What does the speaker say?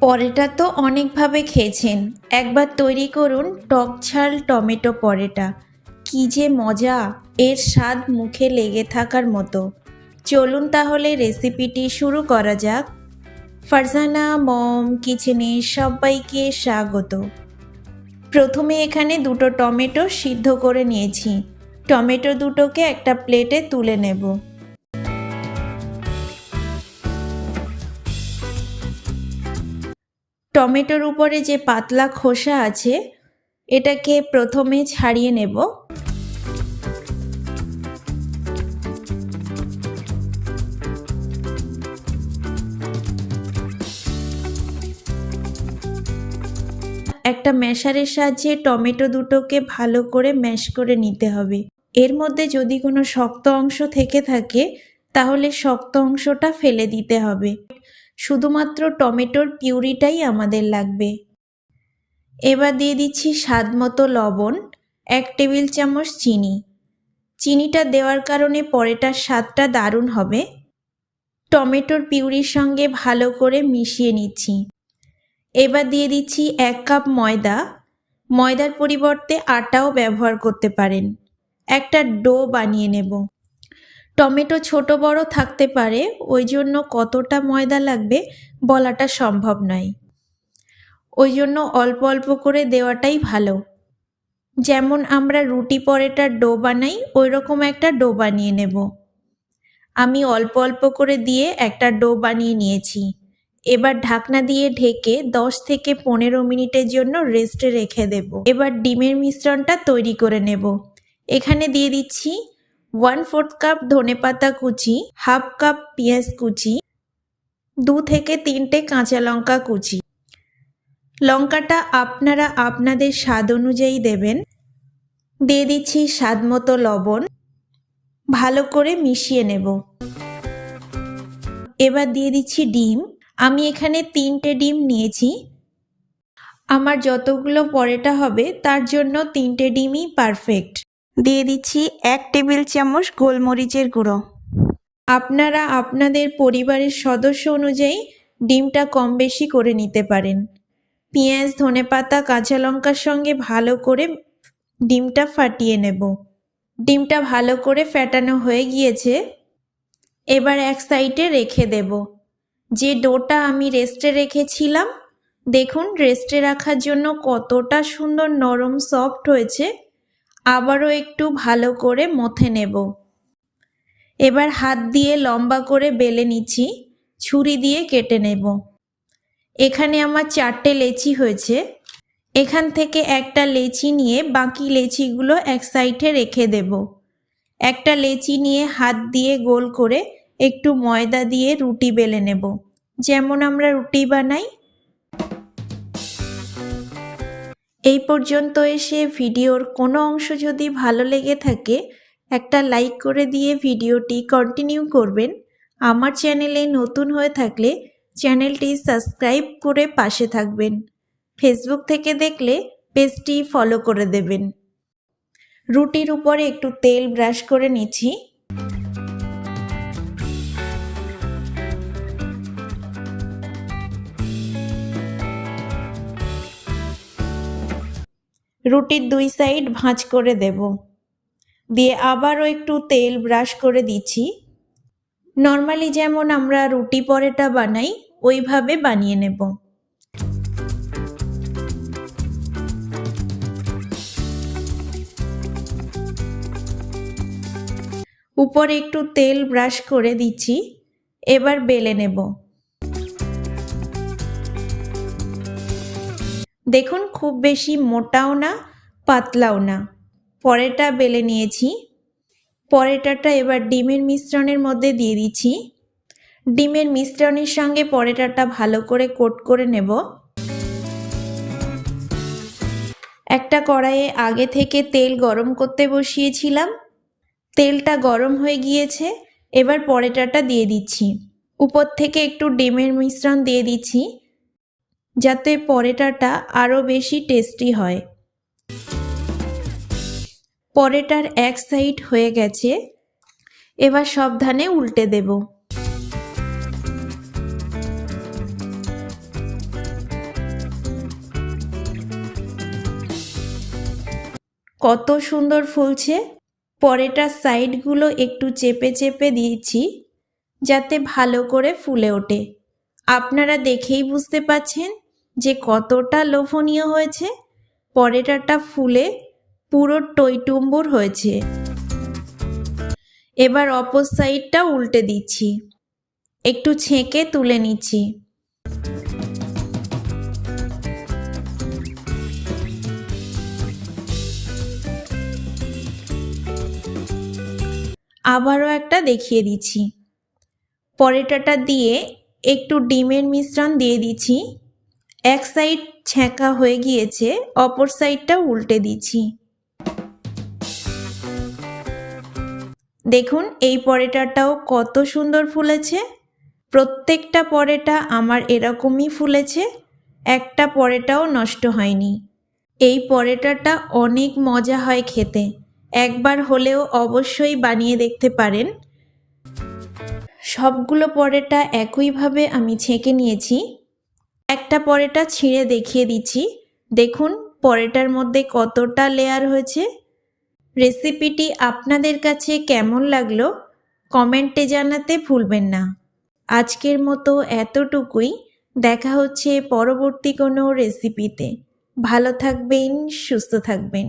পরেটা তো অনেকভাবে খেয়েছেন। একবার তৈরি করুন টক ঝাল টমেটো পরেটা। কি যে মজা, এর স্বাদ মুখে লেগে থাকার মতো। চলুন তাহলে রেসিপিটি শুরু করা যাক। ফারজানা, মম, কিচেনে সবাইকে স্বাগত। প্রথমে এখানে দুটো টমেটো সিদ্ধ করে নিয়েছি। টমেটো দুটোকে একটা প্লেটে তুলে নেব। টমেটোর উপরে যে পাতলা খোসা আছে, এটাকে প্রথমে ছাড়িয়ে নেব। একটা ম্যাশারের সাহায্যে টমেটো দুটোকে ভালো করে ম্যাশ করে নিতে হবে। এর মধ্যে যদি কোনো শক্ত অংশ থেকে থাকে, তাহলে শক্ত অংশটা ফেলে দিতে হবে। শুধুমাত্র টমেটোর পিউরিটাই আমাদের লাগবে। এবার দিয়ে দিচ্ছি স্বাদ মতো লবণ, এক টেবিল চামচ চিনি। চিনিটা দেওয়ার কারণে পরেটার স্বাদটা দারুণ হবে। টমেটোর পিউরির সঙ্গে ভালো করে মিশিয়ে নিচ্ছি। এবার দিয়ে দিচ্ছি এক কাপ ময়দা। ময়দার পরিবর্তে আটাও ব্যবহার করতে পারেন। একটা ডো বানিয়ে নেব। টমেটো ছোট বড় থাকতে পারে, ওই জন্য কতটা ময়দা লাগবে বলাটা সম্ভব নয়। ওই জন্য অল্প অল্প করে দেওয়াটাই ভালো। যেমন আমরা রুটি পরেটার ডো বানাই, ওই রকম একটা ডো বানিয়ে নেব। আমি অল্প অল্প করে দিয়ে একটা ডো বানিয়ে নিয়েছি। এবার ঢাকনা দিয়ে ঢেকে দশ থেকে পনেরো মিনিটের জন্য রেস্টে রেখে দেব। এবার ডিমের মিশ্রণটা তৈরি করে নেব। এখানে দিয়ে দিচ্ছি ওয়ান ফোর্থ কাপ ধনেপাতা কুচি হাফ কাপ পেঁয়াজ কুচি, দু থেকে তিনটে কাঁচা লঙ্কা কুচি। লঙ্কাটা আপনারা আপনাদের স্বাদ অনুযায়ী দেবেন। দিয়ে দিচ্ছি স্বাদ মতো লবণ। ভালো করে মিশিয়ে নেব। এবার দিয়ে দিচ্ছি ডিম। আমি এখানে তিনটে ডিম নিয়েছি। আমার যতগুলো পরেটা হবে, তার জন্য তিনটে ডিমই পারফেক্ট দিয়ে দিচ্ছি এক টেবিল চামচ গোলমরিচের গুঁড়ো। আপনারা আপনাদের পরিবারের সদস্য অনুযায়ী ডিমটা কম বেশি করে নিতে পারেন। পেঁয়াজ, ধনেপাতা, কাঁচা লঙ্কার সঙ্গে ভালো করে ডিমটা ফাটিয়ে নেব। ডিমটা ভালো করে ফ্যাটানো হয়ে গিয়েছে। এবার এক সাইডে রেখে দেব। যে ডোটা আমি রেস্টে রেখেছিলাম, দেখুন রেস্টে রাখার জন্য কতটা সুন্দর নরম সফট হয়েছে। আবারও একটু ভালো করে মথে নেব। এবার হাত দিয়ে লম্বা করে বেলে নিচ্ছি, ছুরি দিয়ে কেটে নেব। এখানে আমার চারটে লেচি হয়েছে। এখান থেকে একটা লেচি নিয়ে বাকি লেচিগুলো এক সাইডে রেখে দেব। একটা লেচি নিয়ে হাত দিয়ে গোল করে একটু ময়দা দিয়ে রুটি বেলে নেব। যেমন আমরা রুটি বানাই এই পর্যন্ত এসে ভিডিওর কোনো অংশ যদি ভালো লেগে থাকে, একটা লাইক করে দিয়ে ভিডিওটি কন্টিনিউ করবেন। আমার চ্যানেলে নতুন হয়ে থাকলে চ্যানেলটি সাবস্ক্রাইব করে পাশে থাকবেন। ফেসবুক থেকে দেখলে পেজটি ফলো করে দেবেন। রুটির উপরে একটু তেল ব্রাশ করে নিচ্ছি। রুটির দুই সাইড ভাঁজ করে দেব। দিয়ে আবারও একটু তেল ব্রাশ করে দিচ্ছি। নর্মালি যেমন আমরা রুটি পরেটা বানাই, ওইভাবে বানিয়ে নেব। উপরে একটু তেল ব্রাশ করে দিচ্ছি। এবার বেলে নেব। দেখুন, খুব বেশি মোটাও না, পাতলাও না। পরেটা বেলে নিয়েছি। পরেটাটা এবার ডিমের মিশ্রণের মধ্যে দিয়ে দিচ্ছি। ডিমের মিশ্রণের সঙ্গে পরেটাটা ভালো করে কোট করে নেব। একটা কড়াইয়ে আগে থেকে তেল গরম করতে বসিয়েছিলাম। তেলটা গরম হয়ে গিয়েছে, এবার পরেটাটা দিয়ে দিচ্ছি। উপর থেকে একটু ডিমের মিশ্রণ দিয়ে দিচ্ছি। যাতে পরেটাটা আরও বেশি টেস্টি হয়। পরেটার এক সাইড হয়ে গেছে। এবার সাবধানে উল্টে দেব। কত সুন্দর ফুলছে। পরেটার সাইডগুলো একটু চেপে চেপে দিয়েছি, যাতে ভালো করে ফুলে ওঠে। আপনারা দেখেই বুঝতে পাচ্ছেন যে কতটা লোভনীয় হয়েছে পরেটাটা ফুলে পুরো টইটুম্বুর হয়েছে। এবার অপর সাইডটা উল্টে দিচ্ছি। একটু ছেঁকে তুলে নিচ্ছি। আবারও একটা দেখিয়ে দিচ্ছি। পরেটাটা দিয়ে একটু ডিমের মিশ্রণ দিয়ে দিচ্ছি। এক সাইড ছেঁকা হয়ে গিয়েছে, অপর সাইডটা উল্টে দিচ্ছি। দেখুন, এই পরেটাটাও কত সুন্দর ফুলেছে। প্রত্যেকটা পরেটা আমার এরকমই ফুলেছে, একটা পরেটাও নষ্ট হয়নি। এই পরেটাটা অনেক মজা হয় খেতে। একবার হলেও অবশ্যই বানিয়ে দেখতে পারেন। সবগুলো পরেটা একইভাবে আমি ছেঁকে নিয়েছি। একটা পরেটা ছিঁড়ে দেখিয়ে দিচ্ছি। দেখুন, পরেটার মধ্যে কতটা লেয়ার হয়েছে। রেসিপিটি আপনাদের কাছে কেমন লাগল, কমেন্টে জানাতে ভুলবেন না। আজকের মতো এতটুকুই। দেখা হচ্ছে পরবর্তী কোনো রেসিপিতে ভালো থাকবেন, সুস্থ থাকবেন।